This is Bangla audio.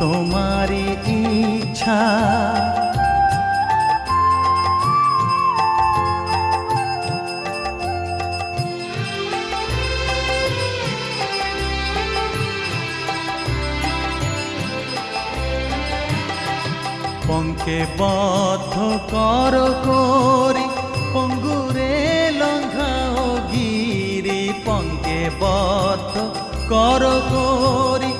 তোমারই ইচ্ছা। পঙ্কে বদ্ধ কর করি পঙ্গুরে লঙ্ঘাও গিরি। পঙ্কে বদ্ধ কর করি